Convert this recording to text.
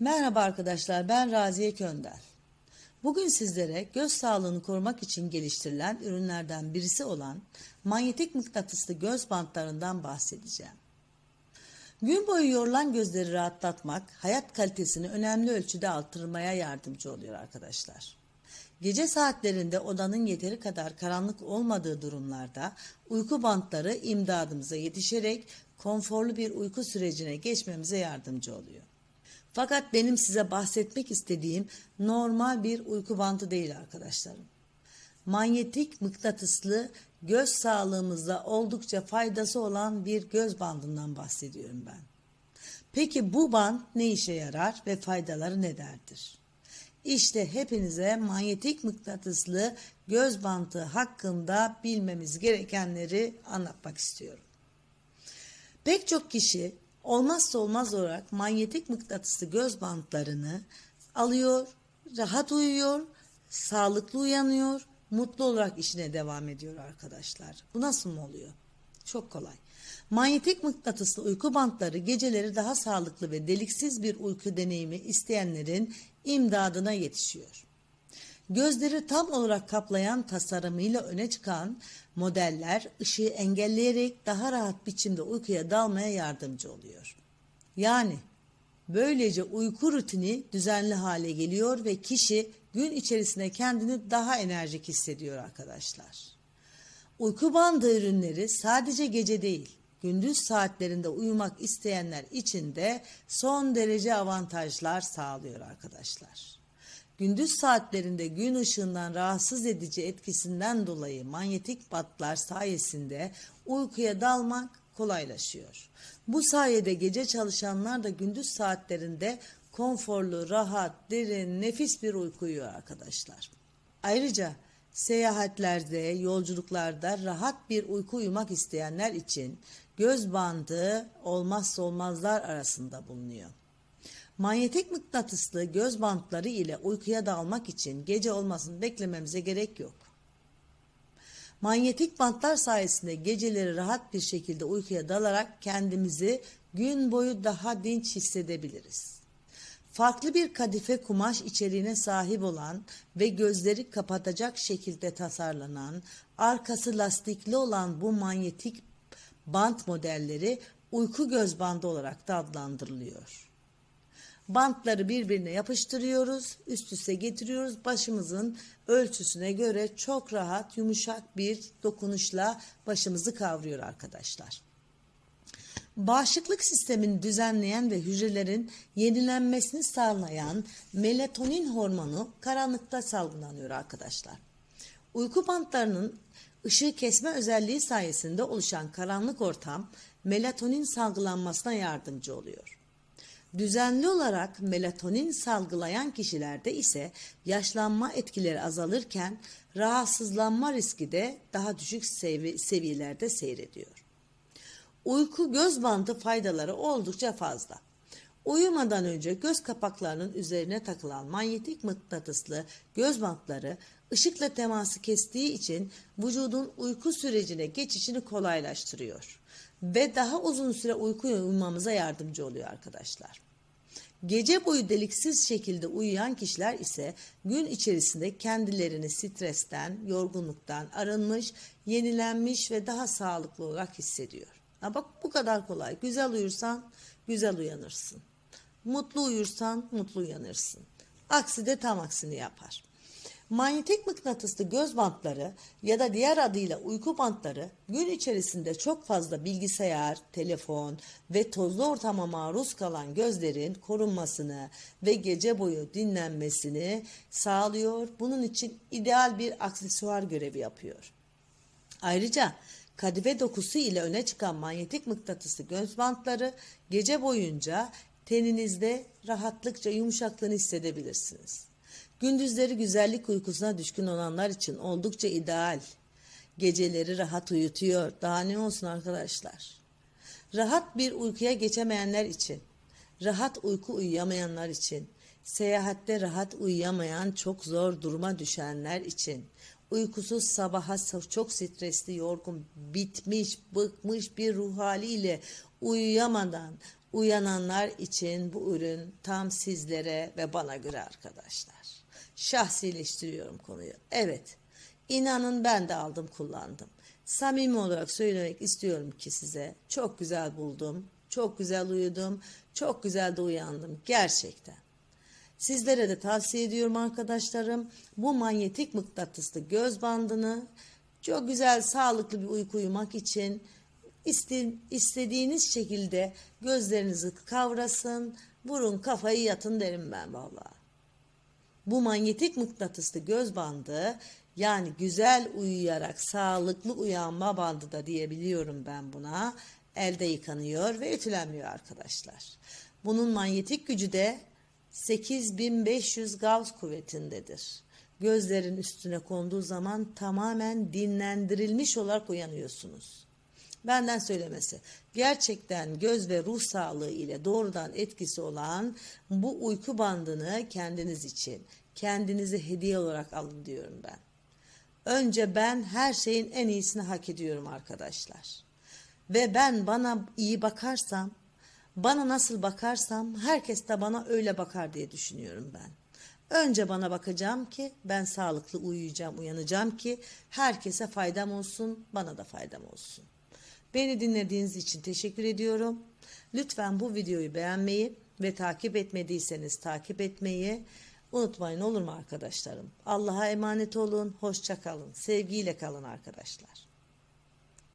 Merhaba arkadaşlar ben Raziye Köndel. Bugün sizlere göz sağlığını korumak için geliştirilen ürünlerden birisi olan manyetik mıknatıslı göz bantlarından bahsedeceğim. Gün boyu yorulan gözleri rahatlatmak, hayat kalitesini önemli ölçüde artırmaya yardımcı oluyor arkadaşlar. Gece saatlerinde odanın yeteri kadar karanlık olmadığı durumlarda uyku bantları imdadımıza yetişerek konforlu bir uyku sürecine geçmemize yardımcı oluyor. Fakat benim size bahsetmek istediğim normal bir uyku bandı değil arkadaşlarım. Manyetik mıknatıslı göz sağlığımıza oldukça faydası olan bir göz bandından bahsediyorum ben. Peki bu band ne işe yarar ve faydaları nelerdir? İşte hepinize manyetik mıknatıslı göz bandı hakkında bilmemiz gerekenleri anlatmak istiyorum. Pek çok kişi olmazsa olmaz olarak manyetik mıknatıslı göz bantlarını alıyor, rahat uyuyor, sağlıklı uyanıyor, mutlu olarak işine devam ediyor arkadaşlar. Bu nasıl mı oluyor? Çok kolay. Manyetik mıknatıslı uyku bantları geceleri daha sağlıklı ve deliksiz bir uyku deneyimi isteyenlerin imdadına yetişiyor. Gözleri tam olarak kaplayan tasarımıyla öne çıkan modeller ışığı engelleyerek daha rahat biçimde uykuya dalmaya yardımcı oluyor. Yani böylece uyku rutini düzenli hale geliyor ve kişi gün içerisinde kendini daha enerjik hissediyor arkadaşlar. Uyku bandı ürünleri sadece gece değil, gündüz saatlerinde uyumak isteyenler için de son derece avantajlar sağlıyor arkadaşlar. Gündüz saatlerinde gün ışığından rahatsız edici etkisinden dolayı manyetik batlar sayesinde uykuya dalmak kolaylaşıyor. Bu sayede gece çalışanlar da gündüz saatlerinde konforlu, rahat, derin, nefis bir uyku uyuyor arkadaşlar. Ayrıca seyahatlerde, yolculuklarda rahat bir uyku uyumak isteyenler için göz bandı olmazsa olmazlar arasında bulunuyor. Manyetik mıknatıslı göz bantları ile uykuya dalmak için gece olmasını beklememize gerek yok. Manyetik bantlar sayesinde geceleri rahat bir şekilde uykuya dalarak kendimizi gün boyu daha dinç hissedebiliriz. Farklı bir kadife kumaş içeriğine sahip olan ve gözleri kapatacak şekilde tasarlanan, arkası lastikli olan bu manyetik bant modelleri uyku göz bandı olarak da adlandırılıyor. Bantları birbirine yapıştırıyoruz, üst üste getiriyoruz. Başımızın ölçüsüne göre çok rahat, yumuşak bir dokunuşla başımızı kavruyor arkadaşlar. Bağışıklık sistemini düzenleyen ve hücrelerin yenilenmesini sağlayan melatonin hormonu karanlıkta salgılanıyor arkadaşlar. Uyku bantlarının ışığı kesme özelliği sayesinde oluşan karanlık ortam melatonin salgılanmasına yardımcı oluyor. Düzenli olarak melatonin salgılayan kişilerde ise yaşlanma etkileri azalırken rahatsızlanma riski de daha düşük sevi seviyelerde seyrediyor. Uyku göz bandı faydaları oldukça fazla. Uyumadan önce göz kapaklarının üzerine takılan manyetik mıknatıslı göz bantları ışıkla teması kestiği için vücudun uyku sürecine geçişini kolaylaştırıyor ve daha uzun süre uyku uyumamıza yardımcı oluyor arkadaşlar. Gece boyu deliksiz şekilde uyuyan kişiler ise gün içerisinde kendilerini stresten, yorgunluktan arınmış, yenilenmiş ve daha sağlıklı olarak hissediyor. Ha bak bu kadar kolay. Güzel uyursan güzel uyanırsın. Mutlu uyursan mutlu uyanırsın. Aksi de tam aksini yapar. Manyetik mıknatıslı göz bantları ya da diğer adıyla uyku bantları gün içerisinde çok fazla bilgisayar, telefon ve tozlu ortama maruz kalan gözlerin korunmasını ve gece boyu dinlenmesini sağlıyor. Bunun için ideal bir aksesuar görevi yapıyor. Ayrıca kadife dokusu ile öne çıkan manyetik mıknatıslı göz bantları gece boyunca teninizde rahatlıkça yumuşaklığını hissedebilirsiniz. Gündüzleri güzellik uykusuna düşkün olanlar için oldukça ideal. Geceleri rahat uyutuyor. Daha ne olsun arkadaşlar? Rahat bir uykuya geçemeyenler için, rahat uyku uyuyamayanlar için, seyahatte rahat uyuyamayan çok zor duruma düşenler için, uykusuz sabaha çok stresli, yorgun, bitmiş, bıkmış bir ruh haliyle uyuyamadan, Uyananlar için bu ürün tam sizlere ve bana göre arkadaşlar. Şahsileştiriyorum konuyu. Evet, inanın ben de aldım kullandım. Samimi olarak söylemek istiyorum ki size çok güzel buldum, çok güzel uyudum, çok güzel de uyandım gerçekten. Sizlere de tavsiye ediyorum arkadaşlarım. Bu manyetik mıknatıslı göz bandını çok güzel sağlıklı bir uyku uyumak için iste- istediğiniz şekilde gözlerinizi kavrasın, vurun kafayı yatın derim ben vallahi. Bu manyetik mıknatıslı göz bandı yani güzel uyuyarak sağlıklı uyanma bandı da diyebiliyorum ben buna. Elde yıkanıyor ve ütülenmiyor arkadaşlar. Bunun manyetik gücü de 8500 Gauss kuvvetindedir. Gözlerin üstüne konduğu zaman tamamen dinlendirilmiş olarak uyanıyorsunuz. Benden söylemesi. Gerçekten göz ve ruh sağlığı ile doğrudan etkisi olan bu uyku bandını kendiniz için, kendinize hediye olarak alın diyorum ben. Önce ben her şeyin en iyisini hak ediyorum arkadaşlar. Ve ben bana iyi bakarsam, bana nasıl bakarsam herkes de bana öyle bakar diye düşünüyorum ben. Önce bana bakacağım ki ben sağlıklı uyuyacağım, uyanacağım ki herkese faydam olsun, bana da faydam olsun. Beni dinlediğiniz için teşekkür ediyorum. Lütfen bu videoyu beğenmeyi ve takip etmediyseniz takip etmeyi unutmayın olur mu arkadaşlarım? Allah'a emanet olun, hoşça kalın, sevgiyle kalın arkadaşlar.